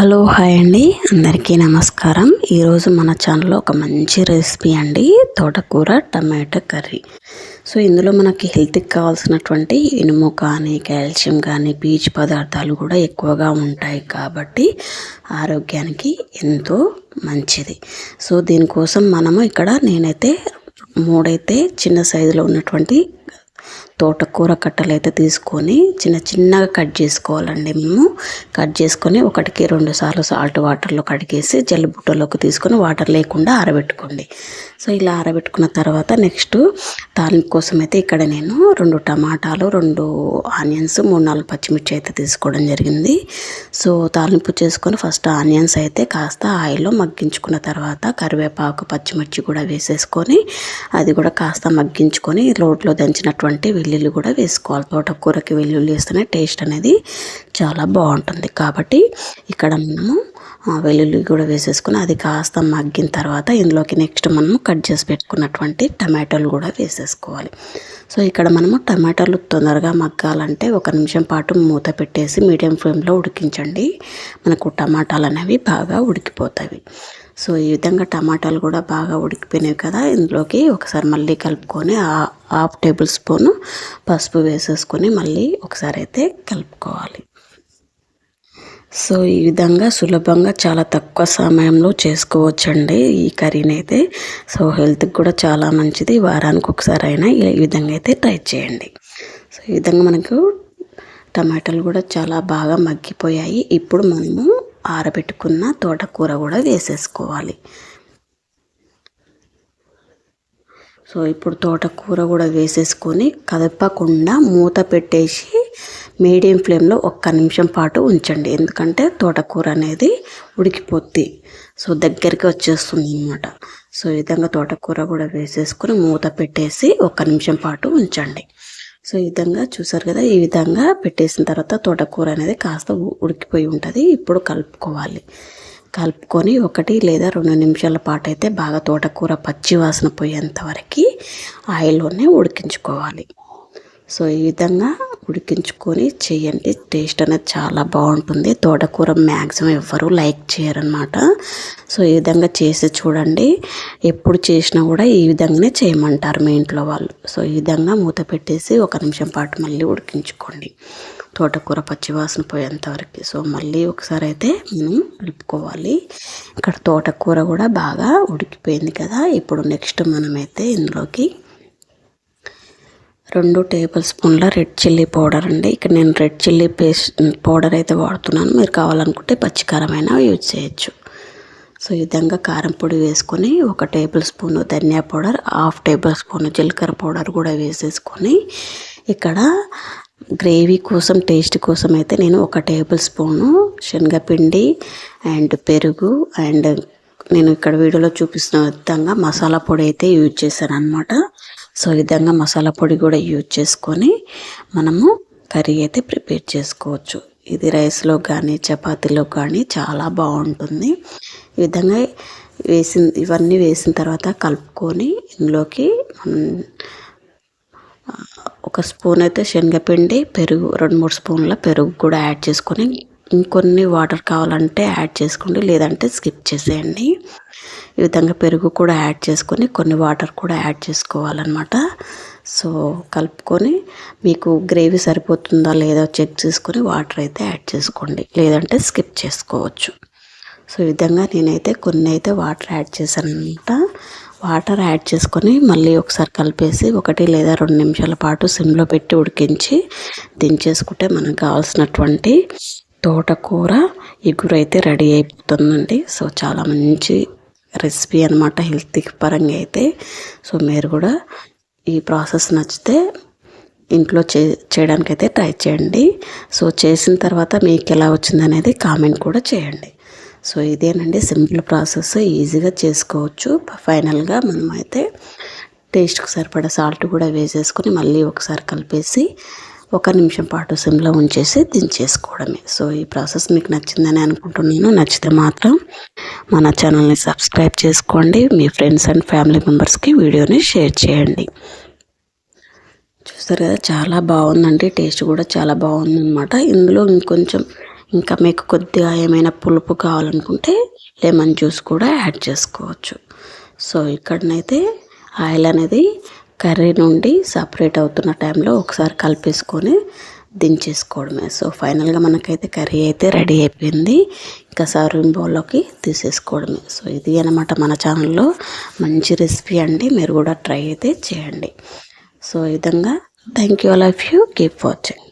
Hello hi అండి. అందరికీ నమస్కారం. ఈరోజు మన ఛానల్లో ఒక మంచి రెసిపీ అండి. తోటకూర టమాటో కర్రీ. సో ఇందులో మనకి హెల్త్కి కావాల్సినటువంటి ఇనుము కానీ కాల్షియం కానీ పీచు పదార్థాలు కూడా ఎక్కువగా ఉంటాయి కాబట్టి ఆరోగ్యానికి ఎంతో మంచిది. సో దీనికోసం మనము ఇక్కడ నేనైతే మూడైతే చిన్న సైజులో ఉన్నటువంటి తోటకూర కట్టలు అయితే తీసుకొని చిన్న చిన్నగా కట్ చేసుకోవాలండి మేము. కట్ చేసుకొని ఒకటికి రెండు సార్లు సాల్ట్ వాటర్లో కడిగేసి జల్లిబుట్టలోకి తీసుకొని వాటర్ లేకుండా ఆరబెట్టుకోండి. సో ఇలా ఆరబెట్టుకున్న తర్వాత నెక్స్ట్ తాలింపు కోసం అయితే ఇక్కడ నేను రెండు టమాటాలు రెండు ఆనియన్స్ మూడు నాలుగు పచ్చిమిర్చి అయితే తీసుకోవడం జరిగింది. సో తాలింపు చేసుకొని ఫస్ట్ ఆనియన్స్ అయితే కాస్త ఆయిల్లో మగ్గించుకున్న తర్వాత కరివేపాకు పచ్చిమిర్చి కూడా వేసేసుకొని అది కూడా కాస్త మగ్గించుకొని రోడ్లో దంచినటువంటి వెల్లుల్లి కూడా వేసుకోవాలి. తోటకూరకి వెల్లుల్లి వేస్తేనే టేస్ట్ అనేది చాలా బాగుంటుంది. కాబట్టి ఇక్కడ మనము వెల్లుల్లి కూడా వేసేసుకుని అది కాస్త మగ్గిన తర్వాత ఇందులోకి నెక్స్ట్ మనము కట్ చేసి పెట్టుకున్నటువంటి టమాటోలు కూడా వేసేసుకోవాలి. సో ఇక్కడ మనము టమాటాలు తొందరగా మగ్గాలంటే ఒక నిమిషం పాటు మూత పెట్టేసి మీడియం ఫ్లేమ్లో ఉడికించండి. మనకు టమాటాలు అనేవి బాగా ఉడికిపోతాయి. సో ఈ విధంగా టమాటాలు కూడా బాగా ఉడికిపోయినాయి కదా. ఇందులోకి ఒకసారి మళ్ళీ కలుపుకొని హాఫ్ టేబుల్ స్పూన్ పసుపు వేసేసుకొని మళ్ళీ ఒకసారి అయితే కలుపుకోవాలి. సో ఈ విధంగా సులభంగా చాలా తక్కువ సమయంలో చేసుకోవచ్చండి ఈ కర్రీని అయితే. సో హెల్త్కి కూడా చాలా మంచిది. వారానికి ఒకసారి అయినా ఈ విధంగా అయితే ట్రై చేయండి. సో ఈ విధంగా మనకు టమాటాలు కూడా చాలా బాగా మగ్గిపోయాయి. ఇప్పుడు మనము ఆరబెట్టుకున్న తోటకూర కూడా వేసేసుకోవాలి. సో ఇప్పుడు తోటకూర కూడా వేసేసుకొని కదపకుండా మూత పెట్టేసి మీడియం ఫ్లేమ్లో ఒక్క నిమిషం పాటు ఉంచండి. ఎందుకంటే తోటకూర అనేది ఉడికిపోద్ది. సో దగ్గరికి వచ్చేస్తుంది అనమాట సో ఈ విధంగా తోటకూర కూడా వేసేసుకొని మూత పెట్టేసి ఒక్క నిమిషం పాటు ఉంచండి. సో ఈ విధంగా చూసారు కదా ఈ విధంగా పెట్టేసిన తర్వాత తోటకూర అనేది కాస్త ఉడికిపోయి ఉంటుంది. ఇప్పుడు కలుపుకోవాలి. కలుపుకొని ఒకటి లేదా రెండు నిమిషాల పాటు అయితే బాగా తోటకూర పచ్చి వాసన పోయేంత వరకు ఆయిల్లోనే ఉడికించుకోవాలి. సో ఈ విధంగా ఉడికించుకొని చేయండి. టేస్ట్ అనేది చాలా బాగుంటుంది. తోటకూర మ్యాక్సిమం ఎవ్వరు లైక్ చేయరనమాట సో ఈ విధంగా చేసి చూడండి. ఎప్పుడు చేసినా కూడా ఈ విధంగానే చేయమంటారు మీ ఇంట్లో వాళ్ళు. సో ఈ విధంగా మూత పెట్టేసి ఒక నిమిషం పాటు మళ్ళీ ఉడికించుకోండి. తోటకూర పచ్చివాసన పోయేంత వరకు. సో మళ్ళీ ఒకసారి అయితే మనం కలుపుకోవాలి. ఇక్కడ తోటకూర కూడా బాగా ఉడికిపోయింది కదా. ఇప్పుడు నెక్స్ట్ మనమైతే ఇందులోకి రెండు టేబుల్ స్పూన్ల రెడ్ చిల్లీ పౌడర్ అండి. ఇక్కడ నేను రెడ్ చిల్లీ పేస్ట్ పౌడర్ అయితే వాడుతున్నాను. మీరు కావాలనుకుంటే పచ్చికారమైనా యూజ్ చేయొచ్చు. సో ఈ విధంగా కారం పొడి వేసుకొని ఒక టేబుల్ స్పూన్ ధనియా పౌడర్ హాఫ్ టేబుల్ స్పూన్ జీలకర్ర పౌడర్ కూడా వేసేసుకొని ఇక్కడ గ్రేవీ కోసం టేస్ట్ కోసం అయితే నేను ఒక టేబుల్ స్పూను శనగపిండి అండ్ పెరుగు అండ్ నేను ఇక్కడ వీడియోలో చూపిస్తున్న విధంగా మసాలా పొడి అయితే యూజ్ చేశాను అనమాట సో ఈ విధంగా మసాలా పొడి కూడా యూజ్ చేసుకొని మనము కర్రీ అయితే ప్రిపేర్ చేసుకోవచ్చు. ఇది రైస్లో కానీ చపాతీలో కానీ చాలా బాగుంటుంది. ఈ విధంగా వేసిన ఇవన్నీ వేసిన తర్వాత కలుపుకొని ఇందులోకి ఒక స్పూన్ అయితే శనగపిండి పెరుగు రెండు మూడు స్పూన్ల పెరుగు కూడా యాడ్ చేసుకొని ఇంకొన్ని వాటర్ కావాలంటే యాడ్ చేసుకోండి లేదంటే స్కిప్ చేసేయండి. ఈ విధంగా పెరుగు కూడా యాడ్ చేసుకొని కొన్ని వాటర్ కూడా యాడ్ చేసుకోవాలన్నమాట. సో కలుపుకొని మీకు గ్రేవీ సరిపోతుందా లేదా చెక్ చేసుకొని వాటర్ అయితే యాడ్ చేసుకోండి. లేదంటే స్కిప్ చేసుకోవచ్చు. సో ఈ విధంగా నేనైతే కొన్ని అయితే వాటర్ యాడ్ చేశాను అనమాట వాటర్ యాడ్ చేసుకొని మళ్ళీ ఒకసారి కలిపేసి ఒకటి లేదా రెండు నిమిషాల పాటు సిమ్లో పెట్టి ఉడికించి దించేసుకుంటే మనకు కావాల్సినటువంటి తోటకూర ఎగురైతే రెడీ అయిపోతుందండి. సో చాలా మంచి రెసిపీ అనమాట హెల్త్ పరంగా అయితే. సో మీరు కూడా ఈ ప్రాసెస్ నచ్చితే ఇంట్లో చే చేయడానికి అయితే ట్రై చేయండి. సో చేసిన తర్వాత మీకు ఎలా వచ్చింది అనేది కామెంట్ కూడా చేయండి. సో ఇదేనండి సింపుల్ ప్రాసెస్ ఈజీగా చేసుకోవచ్చు. ఫైనల్గా మనం అయితే టేస్ట్కి సరిపడా సాల్ట్ కూడా వేసేసుకొని మళ్ళీ ఒకసారి కలిపేసి ఒక నిమిషం పాటు సిమ్లో ఉంచేసి దించేసుకోవడమే. సో ఈ ప్రాసెస్ మీకు నచ్చిందని అనుకుంటున్నాను. నచ్చితే మాత్రం మన ఛానల్ని సబ్స్క్రైబ్ చేసుకోండి. మీ ఫ్రెండ్స్ అండ్ ఫ్యామిలీ మెంబర్స్కి వీడియోని షేర్ చేయండి. చూస్తారు కదా చాలా బాగుందండి. టేస్ట్ కూడా చాలా బాగుందన్నమాట. ఇందులో ఇంకొంచెం ఇంకా మీకు కొద్దిగా ఏమైనా పులుపు కావాలనుకుంటే లెమన్ జ్యూస్ కూడా యాడ్ చేసుకోవచ్చు. సో ఇక్కడనైతే ఆయిల్ అనేది కర్రీ నుండి సపరేట్ అవుతున్న టైంలో ఒకసారి కలిపేసుకొని దించేసుకోవడమే. సో ఫైనల్గా మనకైతే కర్రీ అయితే రెడీ అయిపోయింది. ఇంకా సర్వింగ్ బౌల్లోకి తీసేసుకోవడమే. సో ఇది అనమాట మన ఛానల్లో మంచి రెసిపీ అండి. మీరు కూడా ట్రై అయితే చేయండి. సో ఈ విధంగా thank you all of you. Keep watching.